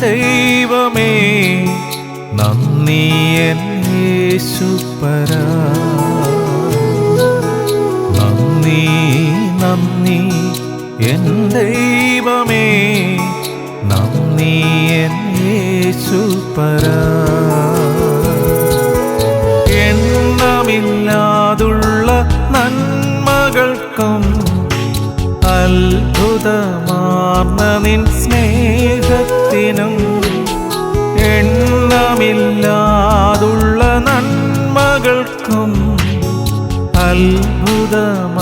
ദൈവമേ നന്ദി യേശുപരാ നന്ദി നന്ദി എൻ ദൈവമേ നന്ദി എൻ യേശുപരാ എണ്ണമില്ലാതുള്ള നന്മകൾക്കും അത്ഭുതമാർന്ന നിൻ സ്നേഹത്തിനും എണ്ണമില്ലാതുള്ള നന്മകൾക്കും അത്ഭുതമാർന്ന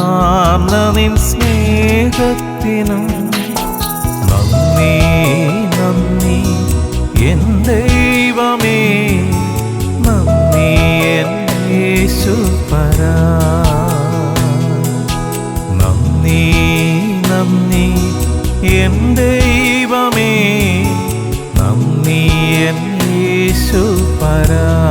നിൻ സ്നേഹത്തിനും നന്ദി നന്ദി. എൻ ദൈവമേ നന്ദി എൻ യേശുപരാ നന്ദി യേശുപരാ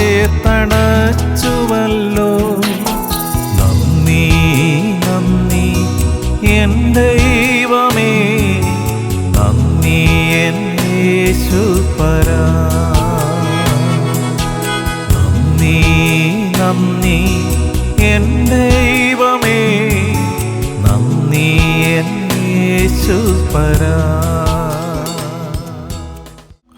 ചേത്തണച്ചുവല്ലോ നന്ദി നന്ദി എന്റെ ദൈവമേ. നന്ദി എന്റെ യേശുപരാ നന്ദി നന്ദി എന്റെ ദൈവമേ. നന്ദി എന്റെ യേശുപരാ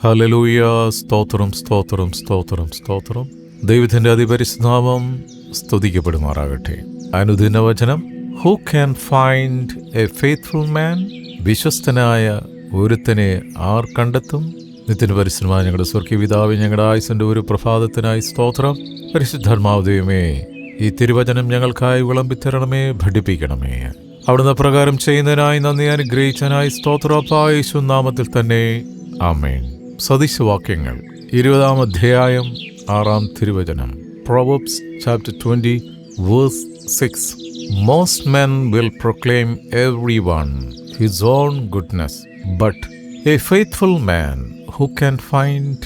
ഹലലൂയ സ്തോത്രം സ്തോത്രം സ്തോത്രം സ്തോത്രം. ദൈവത്തിന്റെ അതിപരിസ്നാമം സ്തുതിക്കപ്പെടുമാറാകട്ടെ. അനുദിന വചനം who can find a faithful man വിശ്വസ്തനായ ഒരുത്തനെ ആർ കണ്ടെത്തും? നിത്യന് പരിശ്രമമായ ഞങ്ങളുടെ സ്വർഗീയ പിതാവ് ഞങ്ങളുടെ ആയുസിന്റെ ഒരു പ്രഭാതത്തിനായി സ്തോത്രം. പരിശുദ്ധർമാവതയുമേ ഈ തിരുവചനം ഞങ്ങൾക്കായി വിളമ്പിത്തരണമേ ഭടിപ്പിക്കണമേ അവിടുന്ന് പ്രകാരം ചെയ്യുന്നതിനായി നന്ദി അനുഗ്രഹിച്ചതിനായി സ്തോത്രോപായേശു നാമത്തിൽ തന്നെ. ആമേൻ. സദൃശവാക്യങ്ങൾ ഇരുപതാം അധ്യായം ആറാം തിരുവചനം. Proverbs chapter 20 verse 6 Most men will proclaim everyone his own goodness but a faithful man who can find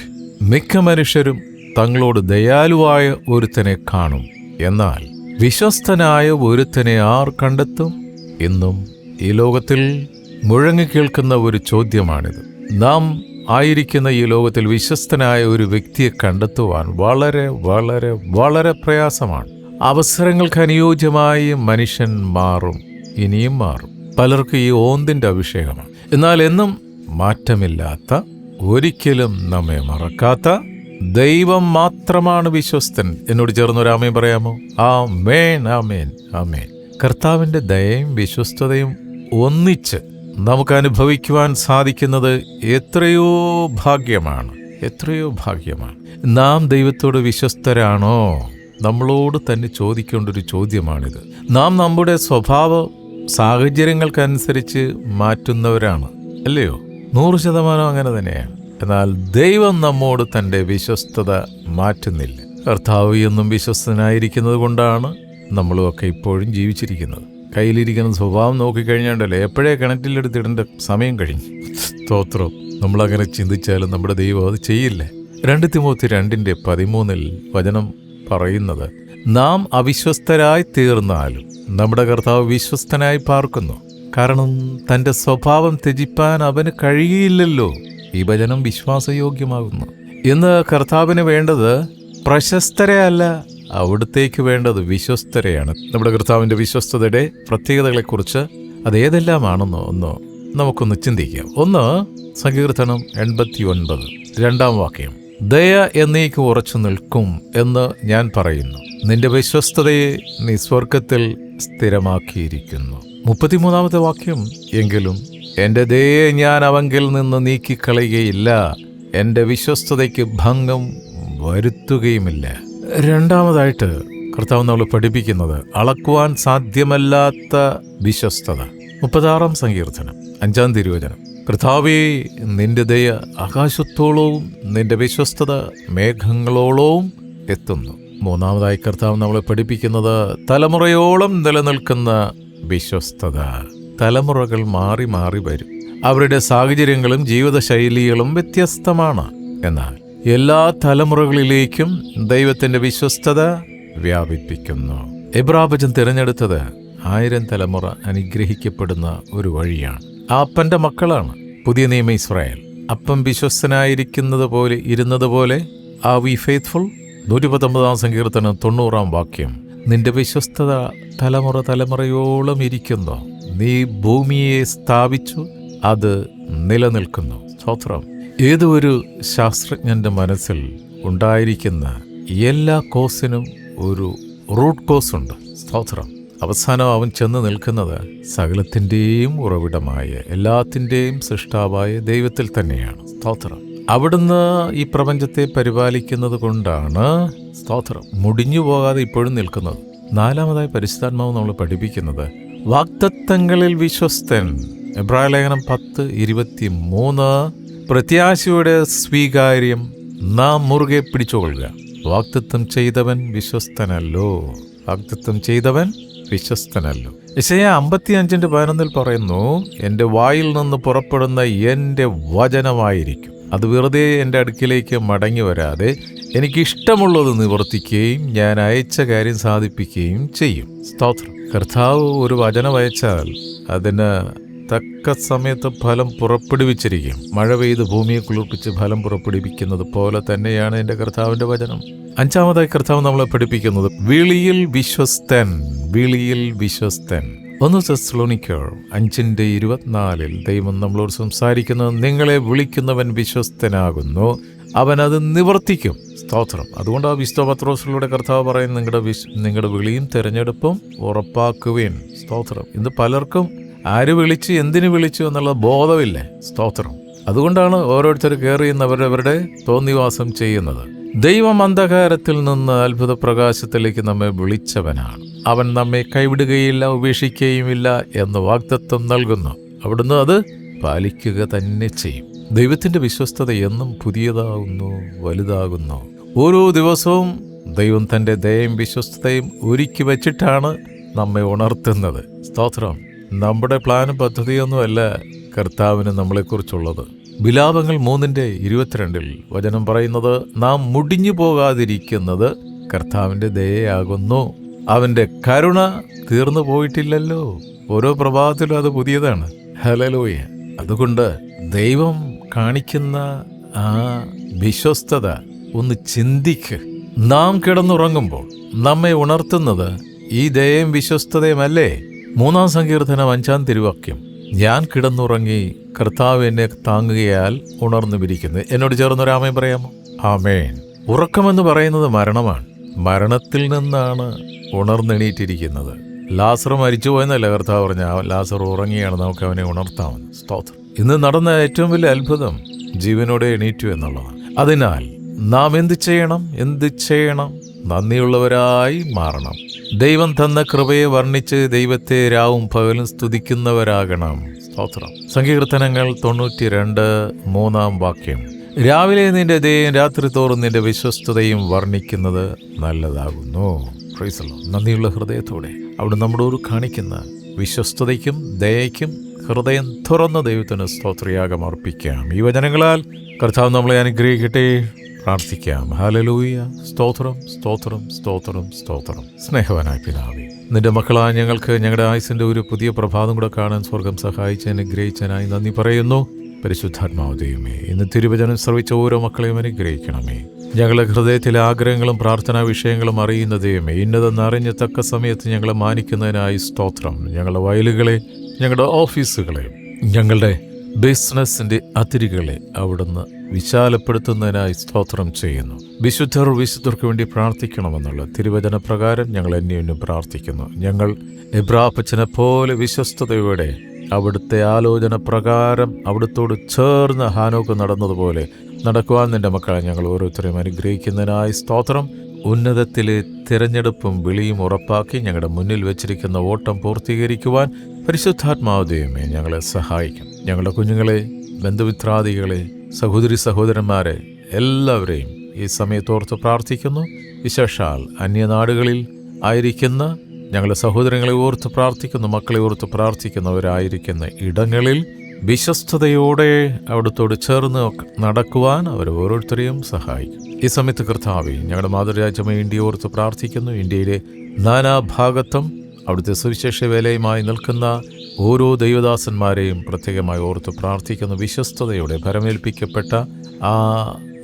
മിക്ക മനുഷ്യരും തങ്ങളോട് ദയാലുവായ ഒരുത്തനെ കാണും. എന്നാൽ വിശ്വസ്തനായ ഒരുത്തനെ ആർ കണ്ടെത്തും? എന്നും ഈ ലോകത്തിൽ മുഴങ്ങിക്കേൾക്കുന്ന ഒരു ചോദ്യമാണിത്. നാം ആയിരിക്കുന്ന ഈ ലോകത്തിൽ വിശ്വസ്തനായ ഒരു വ്യക്തിയെ കണ്ടെത്തുവാൻ വളരെ വളരെ വളരെ പ്രയാസമാണ്. അവസരങ്ങൾക്ക് അനുയോജ്യമായി മനുഷ്യൻ മാറും ഇനിയും മാറും. പലർക്കും ഈ ഓന്തിന്റെ അഭിഷേകമാണ്. എന്നാൽ എന്നും മാറ്റമില്ലാത്ത ഒരിക്കലും നമ്മെ മറക്കാത്ത ദൈവം മാത്രമാണ് വിശ്വസ്തൻ. എന്നോട് ചേർന്ന് ഒരു ആമേൻ പറയാമോ? ആ മേൻ ആ മേൻ ആ മേൻ കർത്താവിന്റെ ദയയും വിശ്വസ്തതയും ഒന്നിച്ച് നമുക്ക് അനുഭവിക്കുവാൻ സാധിക്കുന്നത് എത്രയോ ഭാഗ്യമാണ്. എത്രയോ ഭാഗ്യമാണ്. നാം ദൈവത്തോട് വിശ്വസ്തരാണോ? നമ്മളോട് തന്നെ ചോദിക്കേണ്ട ഒരു ചോദ്യമാണിത്. നാം നമ്മുടെ സ്വഭാവ സാഹചര്യങ്ങൾക്കനുസരിച്ച് മാറ്റുന്നവരാണ്. അല്ലയോ? നൂറ് ശതമാനം അങ്ങനെ തന്നെയാണ്. എന്നാൽ ദൈവം നമ്മോട് തന്റെ വിശ്വസ്തത മാറ്റുന്നില്ല. കർത്താവ് എന്നും വിശ്വസ്തനായിരിക്കുന്നത് കൊണ്ടാണ് നമ്മളുമൊക്കെ ഇപ്പോഴും ജീവിച്ചിരിക്കുന്നത്. കയ്യിലിരിക്കുന്ന സ്വഭാവം നോക്കിക്കഴിഞ്ഞാണ്ടല്ലേ എപ്പോഴേ കിണറ്റിലെടുത്തിടേണ്ട സമയം കഴിഞ്ഞു. സ്തോത്രം. നമ്മളങ്ങനെ ചിന്തിച്ചാലും നമ്മുടെ ദൈവം അത് ചെയ്യില്ലേ. രണ്ട് തിമോത്തി രണ്ടിന്റെ പതിമൂന്നിൽ വചനം പറയുന്നത് നാം അവിശ്വസ്തരായി തീർന്നാലും നമ്മുടെ കർത്താവ് വിശ്വസ്തനായി പാർക്കുന്നു. കാരണം തന്റെ സ്വഭാവം ത്യജിപ്പാൻ അവന് കഴിയില്ലല്ലോ ഈ വചനം വിശ്വാസയോഗ്യമാകുന്നു. ഇന്ന് കർത്താവിന് വേണ്ടത് പ്രശസ്തരെ അല്ല അവിടത്തേക്ക് വേണ്ടത് വിശ്വസ്തരെയാണ്. നമ്മുടെ കർത്താവിന്റെ വിശ്വസ്തതയുടെ പ്രത്യേകതകളെക്കുറിച്ച് അതേതെല്ലാമാണെന്നോ ഒന്നോ നമുക്കൊന്ന് ചിന്തിക്കാം. ഒന്ന് സങ്കീർത്തനം എൺപത്തി ഒൻപത് രണ്ടാം വാക്യം. ദയ എന്നേക്ക് ഉറച്ചു നിൽക്കും എന്ന് ഞാൻ പറയുന്നു. നിന്റെ വിശ്വസ്തതയെ നീ സ്വർഗത്തിൽ സ്ഥിരമാക്കിയിരിക്കുന്നു. മുപ്പത്തിമൂന്നാമത്തെ വാക്യം. എങ്കിലും എന്റെ ദയെ ഞാൻ അവങ്കിൽ നിന്ന് നീക്കിക്കളയുകയില്ല. എന്റെ വിശ്വസ്തതയ്ക്ക് ഭംഗം വരുത്തുകയുമില്ല. രണ്ടാമതായിട്ട് കർത്താവ് നമ്മൾ പഠിപ്പിക്കുന്നത് അളക്കുവാൻ സാധ്യമല്ലാത്ത വിശ്വസ്തത. മുപ്പതാറാം സങ്കീർത്തനം അഞ്ചാം തിരുവചനം. കർത്താവേ നിന്റെ ദയ ആകാശത്തോളവും നിന്റെ വിശ്വസ്തത മേഘങ്ങളോളവും എത്തുന്നു. മൂന്നാമതായി കർത്താവ് നമ്മളെ പഠിപ്പിക്കുന്നത് തലമുറയോളം നിലനിൽക്കുന്ന വിശ്വസ്തത. തലമുറകൾ മാറി മാറി വരും. അവരുടെ സാഹചര്യങ്ങളും ജീവിതശൈലികളും വ്യത്യസ്തമാണ് എന്നാൽ എല്ലാ തലമുറകളിലേക്കും ദൈവത്തിന്റെ വിശ്വസ്തത വ്യാപിപ്പിക്കുന്നു. എബ്രാബജൻ തിരഞ്ഞെടുത്തത് ആയിരം തലമുറ അനുഗ്രഹിക്കപ്പെടുന്ന ഒരു വഴിയാണ്. ആ അപ്പന്റെ മക്കളാണ് പുതിയ നിയമ ഇസ്രായേൽ. അപ്പം വിശ്വസ്തനായിരിക്കുന്നത് പോലെ ഇരുന്നത് പോലെ ആ വി ഫെയ്ത്ത്ഫുൾ നൂറ്റി പത്തൊമ്പതാം സങ്കീർത്തനം തൊണ്ണൂറാം വാക്യം നിന്റെ വിശ്വസ്തത തലമുറ തലമുറയോളം ഇരിക്കുന്നു. നീ ഭൂമിയെ സ്ഥാപിച്ചു അത് നിലനിൽക്കുന്നു. സ്തോത്രം. ഏതൊരു ശാസ്ത്രജ്ഞന്റെ മനസ്സിൽ ഉണ്ടായിരിക്കുന്ന എല്ലാ കോസിനും ഒരു റൂട്ട് കോസ് ഉണ്ട്. സ്തോത്രം. അവസാനം അവൻ ചെന്ന് നിൽക്കുന്നത് സകലത്തിന്റെയും ഉറവിടമായ എല്ലാത്തിന്റെയും സൃഷ്ടാവായ ദൈവത്തിൽ തന്നെയാണ്. സ്തോത്രം. അവിടുന്ന് ഈ പ്രപഞ്ചത്തെ പരിപാലിക്കുന്നത് കൊണ്ടാണ് സ്തോത്രം മുടിഞ്ഞു പോകാതെ ഇപ്പോഴും നിൽക്കുന്നത്. നാലാമതായി പരിശുദ്ധാത്മാവ് നമ്മൾ പഠിപ്പിക്കുന്നത് വാക്തത്വങ്ങളിൽ വിശ്വസ്തൻ. എബ്രായ ലേഖനം പത്ത് ഇരുപത്തി മൂന്ന് പ്രത്യാശയുടെ സ്വീകാര്യം നാം മുറുകെ പിടിച്ചുകൊള്ളുക. വാക്തത്വം ചെയ്തവൻ വിശ്വസ്തനല്ലോ. വാക്തത്വം ചെയ്തവൻ വിശ്വസ്തനല്ലോ. ഇശയ അമ്പത്തി അഞ്ചിന്റെ പതിനൊന്നിൽ പറയുന്നു എന്റെ വായിൽ നിന്ന് പുറപ്പെടുന്ന എന്റെ വചനമായിരിക്കും. അത് വെറുതെ എന്റെ അടുക്കിലേക്ക് മടങ്ങി വരാതെ എനിക്കിഷ്ടമുള്ളത് നിവർത്തിക്കുകയും ഞാൻ അയച്ച കാര്യം സാധിപ്പിക്കുകയും ചെയ്യും. സ്തോത്രം. കർത്താവ് ഒരു വചനം അയച്ചാൽ അതിന് തക്ക സമയത്ത് ഫലം പുറപ്പെടുവിച്ചിരിക്കും. മഴ പെയ്ത് ഭൂമിയെ കുളിർപ്പിച്ച് ഫലം പുറപ്പെടുവിക്കുന്നത് പോലെ തന്നെയാണ് എന്റെ കർത്താവിന്റെ വചനം. അഞ്ചാമതായി കർത്താവ് നമ്മളെ പഠിപ്പിക്കുന്നത് വിളിയിൽ വിശ്വസ്തൻ വിളിയിൽ വിശ്വസ്തൻ. ഒന്ന് സെസ്ലോണിക്കർ അഞ്ചിന്റെ ഇരുപത്തിനാലിൽ ദൈവം നമ്മളോട് സംസാരിക്കുന്നത് നിങ്ങളെ വിളിക്കുന്നവൻ വിശ്വസ്തനാകുന്നു അവൻ അത് നിവർത്തിക്കും. സ്തോത്രം. അതുകൊണ്ട് ആ വിശ്വപത്രോസിലൂടെ കർത്താവ് പറയും നിങ്ങളുടെ വിശ് നിങ്ങളുടെ വിളിയും തിരഞ്ഞെടുപ്പും ഉറപ്പാക്കുകയും സ്തോത്രം. ഇന്ന് പലർക്കും ആര് വിളിച്ചു എന്തിനു വിളിച്ചു എന്നുള്ള ബോധമില്ലേ. സ്തോത്രം. അതുകൊണ്ടാണ് ഓരോരുത്തർ കയറി അവരവരുടെ തോന്നിവാസം ചെയ്യുന്നത്. ദൈവം അന്ധകാരത്തിൽ നിന്ന് അത്ഭുത പ്രകാശത്തിലേക്ക് നമ്മെ വിളിച്ചവനാണ്. അവൻ നമ്മെ കൈവിടുകയില്ല ഉപേക്ഷിക്കുകയുമില്ല എന്ന് വാഗ്ദത്വം നൽകുന്നു. അവിടുന്ന് അത് പാലിക്കുക തന്നെ ചെയ്യും. ദൈവത്തിന്റെ വിശ്വസ്തത എന്നും പുതിയതാകുന്നു വലുതാകുന്നു. ഓരോ ദിവസവും ദൈവം തന്റെ ദയയും വിശ്വസ്തതയും ഒരുക്കി വച്ചിട്ടാണ് നമ്മെ ഉണർത്തുന്നത്. സ്തോത്രം. നമ്മുടെ പ്ലാനും പദ്ധതിയൊന്നുമല്ല കർത്താവിന് നമ്മളെക്കുറിച്ചുള്ളത്. ബിലാപങ്ങൾ മൂന്നിന്റെ ഇരുപത്തിരണ്ടിൽ വചനം പറയുന്നത് നാം മുടിഞ്ഞു പോകാതിരിക്കുന്നത് കർത്താവിന്റെ ദയയാകുന്നു. അവന്റെ കരുണ തീർന്നു പോയിട്ടില്ലല്ലോ. ഓരോ പ്രഭാതത്തിലും അത് പുതിയതാണ്. ഹലലോയ അതുകൊണ്ട് ദൈവം കാണിക്കുന്ന ആ വിശ്വസ്തത ഒന്ന് ചിന്തിക്ക്. നാം കിടന്നുറങ്ങുമ്പോൾ നമ്മെ ഉണർത്തുന്നത് ഈ ദയയും വിശ്വസ്തതയുമല്ലേ? മൂന്നാം സങ്കീർത്തനം അഞ്ചാം തിരുവാക്യം. ഞാൻ കിടന്നുറങ്ങി കർത്താവ് എന്നെ താങ്ങുകയാൽ ഉണർന്നു വിരിക്കുന്നു. എന്നോട് ചേർന്നൊരാമയും പറയാമോ? ആമേൻ. ഉറക്കമെന്ന് പറയുന്നത് മരണമാണ്. മരണത്തിൽ നിന്നാണ് ഉണർന്നെണീറ്റിരിക്കുന്നത്. ലാസർ മരിച്ചുപോയെന്നല്ല കർത്താവ് പറഞ്ഞ? ലാസർ ഉറങ്ങിയാണ് നമുക്ക് അവനെ ഉണർത്താമെന്ന്. സ്തോത്രം. ഇന്ന് നടന്ന ഏറ്റവും വലിയ അത്ഭുതം ജീവനോടെ എണീറ്റു എന്നുള്ളതാണ്. അതിനാൽ നാം എന്ത് ചെയ്യണം? എന്ത് ചെയ്യണം? നന്ദിയുള്ളവരായി മാറണം. ദൈവം തന്ന കൃപയെ വർണിച്ച് ദൈവത്തെ രാവും പകലും സ്തുതിക്കുന്നവരാകണം. സ്തോത്രം. സങ്കീർത്തനങ്ങൾ തൊണ്ണൂറ്റിരണ്ട് മൂന്നാം വാക്യം. രാവിലെ നിന്റെ ദയും രാത്രി തോറും നിന്റെ വിശ്വസ്തതയും വർണിക്കുന്നത് നല്ലതാകുന്നു. നന്ദിയുള്ള ഹൃദയത്തോടെ അവിടെ നമ്മളോട് കാണിക്കുന്ന വിശ്വസ്തതയ്ക്കും ദയയ്ക്കും ഹൃദയം തുറന്ന ദൈവത്തിന് സ്തോത്രയാഗം അർപ്പിക്കാം. ഈ വചനങ്ങളാൽ കർത്താവ് നമ്മളെ അനുഗ്രഹിക്കട്ടെ. പ്രാർത്ഥിക്കാം. ഹാലലൂയ സ്തോത്രം സ്തോത്രം സ്തോത്രം സ്തോത്രം. സ്നേഹവനായ പിതാവേ നിന്റെ മക്കളായ ഞങ്ങൾക്ക് ഞങ്ങളുടെ ആയുസിന്റെ ഒരു പുതിയ പ്രഭാതം കൂടെ കാണാൻ സ്വർഗം സഹായിച്ച് അനുഗ്രഹിച്ചതിനായി നന്ദി പറയുന്നു. പരിശുദ്ധാത്മാവ് ദൈവമേ ഇന്ന് തിരുവചനം ശ്രവിച്ച ഓരോ മക്കളെയും അനുഗ്രഹിക്കണമേ. ഞങ്ങളുടെ ഹൃദയത്തിലെ ആഗ്രഹങ്ങളും പ്രാർത്ഥനാ വിഷയങ്ങളും അറിയുന്ന ദൈവമേ ഇന്നതെന്ന് അറിഞ്ഞ തക്ക സമയത്ത് ഞങ്ങളെ മാനിക്കുന്നതിനായി സ്തോത്രം. ഞങ്ങളുടെ വയലുകളെ ഞങ്ങളുടെ ഓഫീസുകളെ ഞങ്ങളുടെ ബിസിനസിന്റെ അതിരുകളെ അവിടുന്ന് വിശാലപ്പെടുത്തുന്നതിനായി സ്തോത്രം ചെയ്യുന്നു. വിശുദ്ധർ വിശുദ്ധർക്ക് വേണ്ടി പ്രാർത്ഥിക്കണമെന്നുള്ള തിരുവചന പ്രകാരം ഞങ്ങൾ അന്യോന്യം പ്രാർത്ഥിക്കുന്നു. ഞങ്ങൾ എബ്രാപ്പച്ചനെ പോലെ വിശ്വസ്തയോടെ അവിടുത്തെ ആലോചന പ്രകാരം അവിടുത്തോട് ചേർന്ന് ഹാനോക്ക് നടന്നതുപോലെ നടക്കുവാൻ നിന്റെ മക്കളെ ഞങ്ങൾ ഓരോരുത്തരെയും അനുഗ്രഹിക്കുന്നതിനായി സ്തോത്രം. ഉന്നതത്തിലെ തിരഞ്ഞെടുപ്പും വിളിയും ഉറപ്പാക്കി ഞങ്ങളുടെ മുന്നിൽ വെച്ചിരിക്കുന്ന ഓട്ടം പൂർത്തീകരിക്കുവാൻ പരിശുദ്ധാത്മാവ് ദൈവമേ ഞങ്ങളെ സഹായിക്കും. ഞങ്ങളുടെ കുഞ്ഞുങ്ങളെ ബന്ധുമിത്രാദികളെ സഹോദരി സഹോദരന്മാരെ എല്ലാവരെയും ഈ സമയത്തോർത്ത് പ്രാർത്ഥിക്കുന്നു. വിശേഷാൽ അന്യനാടുകളിൽ ആയിരിക്കുന്ന ഞങ്ങളുടെ സഹോദരങ്ങളെ ഓർത്ത് പ്രാർത്ഥിക്കുന്നു മക്കളെ ഓർത്ത് പ്രാർത്ഥിക്കുന്നവരായിരിക്കുന്ന ഇടങ്ങളിൽ വിശ്വസ്തയോടെ അവിടത്തോട് ചേർന്ന് നടക്കുവാൻ അവർ ഓരോരുത്തരെയും സഹായിക്കും. ഈ സമയത്ത് കർത്താവെ ഞങ്ങളുടെ മാതൃരാജ്യമായ ഇന്ത്യ ഓർത്ത് പ്രാർത്ഥിക്കുന്നു. ഇന്ത്യയിലെ നാനാഭാഗത്തും അവിടുത്തെ സുവിശേഷ വേലയുമായി നിൽക്കുന്ന ഓരോ ദൈവദാസന്മാരെയും പ്രത്യേകമായി ഓർത്ത് പ്രാർത്ഥിക്കുന്ന വിശ്വസ്തയോടെ ഭരമേൽപ്പിക്കപ്പെട്ട ആ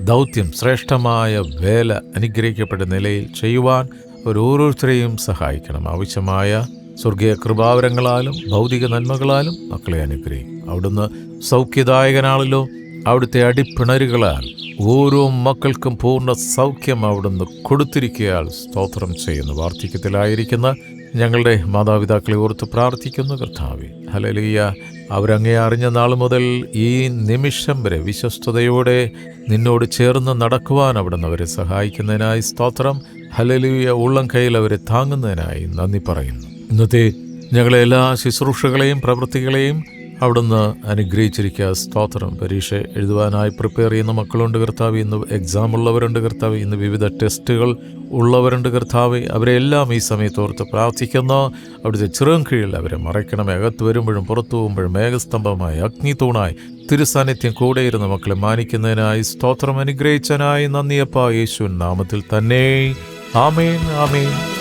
ദൗത്യം ശ്രേഷ്ഠമായ വേല അനുഗ്രഹിക്കപ്പെട്ട നിലയിൽ ചെയ്യുവാൻ ഓരോരുത്തരെയും സഹായിക്കണം. ആവശ്യമായ സ്വർഗീയ കൃപാവരങ്ങളാലും ഭൗതിക നന്മകളാലും മക്കളെ അനുഗ്രഹിക്കും. അവിടുന്ന് സൗഖ്യദായകനാണല്ലോ. അവിടുത്തെ അടിപ്പിണരുകളാൽ ഓരോ മക്കൾക്കും പൂർണ സൗഖ്യം അവിടുന്ന് കൊടുത്തിരിക്കയാൽ സ്തോത്രം ചെയ്യുന്നു. വാർദ്ധക്യത്തിലായിരിക്കുന്ന ഞങ്ങളുടെ മാതാപിതാക്കളെ ഓർത്ത് പ്രാർത്ഥിക്കുന്നു കർത്താവി. ഹലലിയ അവരങ്ങേ അറിഞ്ഞ നാൾ മുതൽ ഈ നിമിഷം വരെ വിശ്വസ്തയോടെ നിന്നോട് ചേർന്ന് നടക്കുവാൻ അവിടുന്ന് അവരെ സഹായിക്കുന്നതിനായി സ്തോത്രം. ഹലലിയ ഉള്ളം കയ്യിൽ അവരെ താങ്ങുന്നതിനായി നന്ദി പറയുന്നു. ഇന്നത്തെ ഞങ്ങളെ എല്ലാ ശുശ്രൂഷകളെയും പ്രവൃത്തികളെയും അവിടുന്ന് അനുഗ്രഹിച്ചിരിക്കുക. സ്തോത്രം. പരീക്ഷ എഴുതുവാനായി പ്രിപ്പയർ ചെയ്യുന്ന മക്കളുണ്ട് കർത്താവ്. ഇന്ന് എക്സാം ഉള്ളവരുണ്ട് കർത്താവ്. ഇന്ന് വിവിധ ടെസ്റ്റുകൾ ഉള്ളവരുണ്ട് കർത്താവ്. അവരെല്ലാം ഈ സമയത്ത് ഓർത്ത് പ്രാർത്ഥിക്കുന്നു. അവിടുത്തെ ചെറും കീഴിൽ അവരെ മറയ്ക്കണമേ അകത്ത് വരുമ്പോഴും പുറത്തു പോകുമ്പോഴും മേഘസ്തംഭമായി അഗ്നി തൂണായി തിരുസാന്നിധ്യം കൂടെയിരുന്ന മക്കളെ മാനിക്കുന്നതിനായി സ്തോത്രം അനുഗ്രഹിച്ചനായി നന്ദിയപ്പ. യേശു നാമത്തിൽ തന്നെ. ആമേൻ ആമേൻ.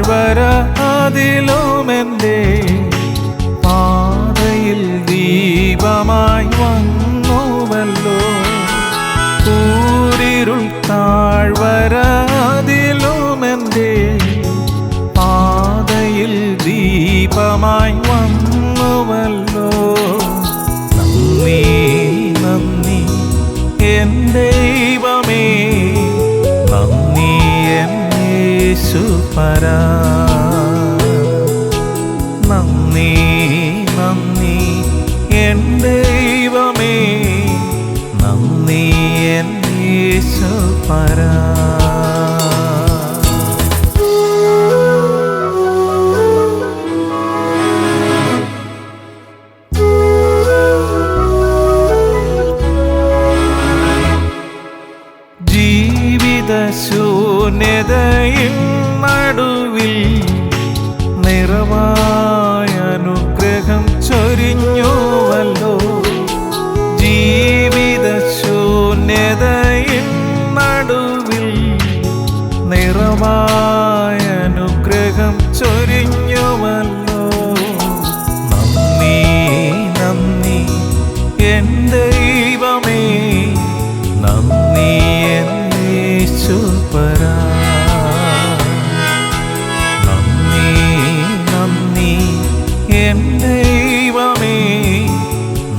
താഴ്വര പാതയിൽ ദീപമായി യേശുപരാ നന്ദി നന്ദി എൻ ദൈവമേ. നന്ദി യേശുപരാ ദൈവമേ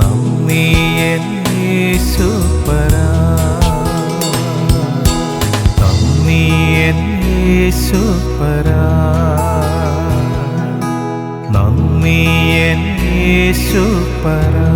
നന്ദി എൻ യേശുപരാ നന്ദി എൻ യേശുപരാ നന്ദി എൻ യേശുപരാ